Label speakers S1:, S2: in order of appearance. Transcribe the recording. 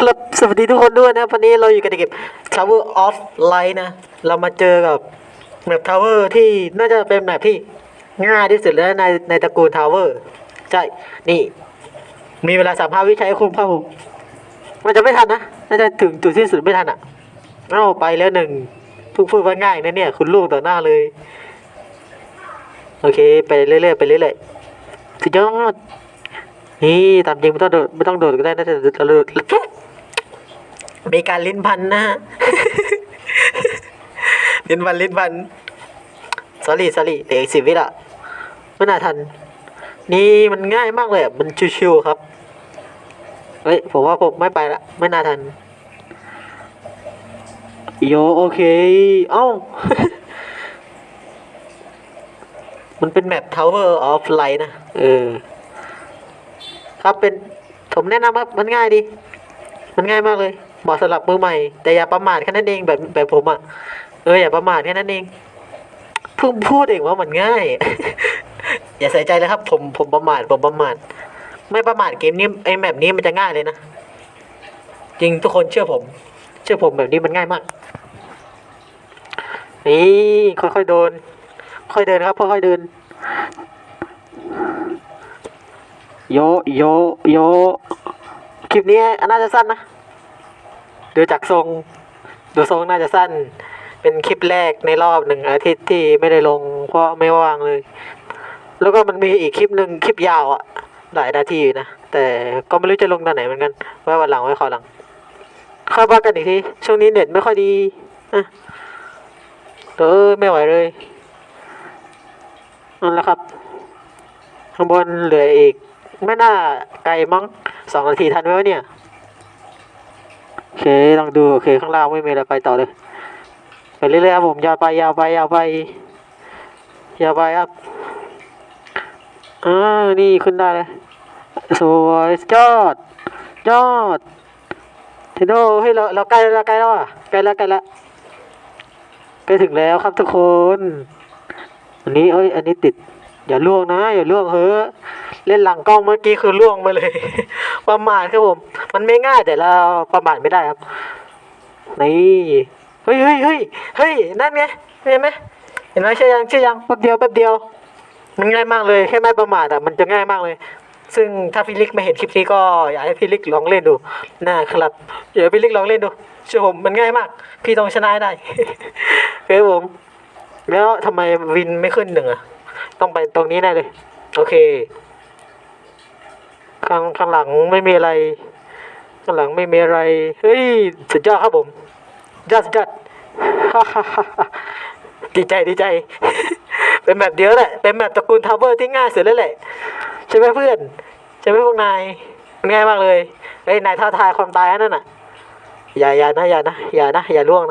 S1: ครับสวัสดีทุกคนด้วยนะวันนี้เราอยู่กันในเกม Tower of Light นะ เรามาเจอกับแมป Tower ที่น่าจะเป็นแมปที่ง่ายที่สุดแล้วในในตระกูล Tower ใช่ นี่ มีเวลาสามห้าวิใช้คุ้มครับผมมันจะไม่ทันนะ น่าจะถึงจุดสิ้นสุดไม่ทันอะ เอ้าไปแล้วหนึ่งเพิ่งพูดว่าง่ายนะเนี่ย คุณลูกต่อหน้าเลย โอเค ไปเรื่อยๆไปเรื่อยๆสุดยอดนี่ตามจริงไม่ต้องโดดไม่ต้องโดดก็ได้นะแต่เราโดด มีการลิ้นพันนะฮะ ลิ้นพันลิ้นพัน sorry sorry เดี๋ยวอีกสิบวิละไม่น่าทัน นี่มันง่ายมากเลยมันชิวๆครับ เฮ้ย ผมว่าผมไม่ไปละ ไม่น่าทัน โยโอเค เอ้า มันเป็นแมป Tower of Light นะ เออ ครับเป็น ผมแนะนำครับ มันง่ายดี มันง่ายมากเลย เหมาะสำหรับมือใหม่แต่อย่าประมาทแค่นั้นเองแบบแบบผมอะ่ะเอออย่าประมาทแค่นั้นเองเพิ่งพูดเองว่ามันง่าย อย่าใส่ใจเลยครับ ผมผมประมาทผมประมาทไม่ประมาทเกมนี้ไอ้แบบนี้มันจะง่ายเลยนะจริงทุกคนเชื่อผม เชื่อผมแบบนี้มันง่ายมากนี่ค่อยๆโดน ค่อยเดินครับค่อยๆเดินโยโยโยคลิปนี้น่าจะสั้นนะ ดูจากทรง ดูทรงน่าจะสั้น เป็นคลิปแรกในรอบหนึ่งอาทิตย์ที่ไม่ได้ลง เพราะไม่ว่างเลย แล้วก็มันมีอีกคลิปหนึ่งคลิปยาวอะหลายนาทีอยู่นะ แต่ก็ไม่รู้จะลงตอนไหนเหมือนกัน ไว้วันหลังไว้ขอหลังค่อยว่ากันอีกที ช่วงนี้เน็ตไม่ค่อยดีอะเออไม่ไหวเลยนั่นแหละครับ ข้างบนเหลืออีก ไม่น่าไกลมั้งสองนาทีทันไหมวะเนี่ย โอเคลองดูโอเคข้างล่างไม่มีอะไรไปต่อเลย ไปเรื่อยๆครับผมยาวไปยาวไปยาวไปยาวไปครับอ่านี่ขึ้นได้เลยสวยยอดยอดเทโดเฮ้เราเราใกล้แล้วเราใกล้แล้วอะใกล้แล้วใกล้แล้วใกล้ถึงแล้วครับทุกคน อันนี้เอ้ยอันนี้ติด อย่าล่วงนะ อย่าล่วงเฮ้อ เล่นหลังกล้องเมื่อกี้คือล่วงไปเลย ประมาทครับผม มันไม่ง่ายแต่เราประมาทไม่ได้ครับ นี่เฮ้ยเฮ้ยเฮ้ยเฮ้ยนั่นไงเห็นไหมเห็นไหมใช่ยังใช่ยังแป๊บเดียวแป๊บเดียว มันง่ายมากเลยแค่ไม่ประมาทอะมันจะง่ายมากเลยซึ่งถ้าพี่ลิกไม่เห็นคลิปนี้ก็อยากให้พี่ลิกลองเล่นดูนะครับเดี๋ยวพี่ลิกลองเล่นดูเชื่อผมมันง่ายมาก พี่ต้องชนะได้ครับผม แล้วทำไมวินไม่ขึ้นหนึ่งอะต้องไปตรงนี้แน่เลย โอเค ข้างข้างหลังไม่มีอะไร ข้างหลังไม่มีอะไร เฮ้ยสุดยอดครับผมยอดสุดยอดดีใจดีใจ เป็นแบบเดียวแหละ เป็นแบบตระกูลทาวเวอร์ที่ง่ายสุดแล้วแหละ ใช่ไหมเพื่อน ใช่ไหมพวกนาย มันง่ายมากเลยเฮ้ยนายท้าทายความตายอันนั่นน่ะ อย่าอย่านะอย่านะอย่านะอย่าล่วงนะ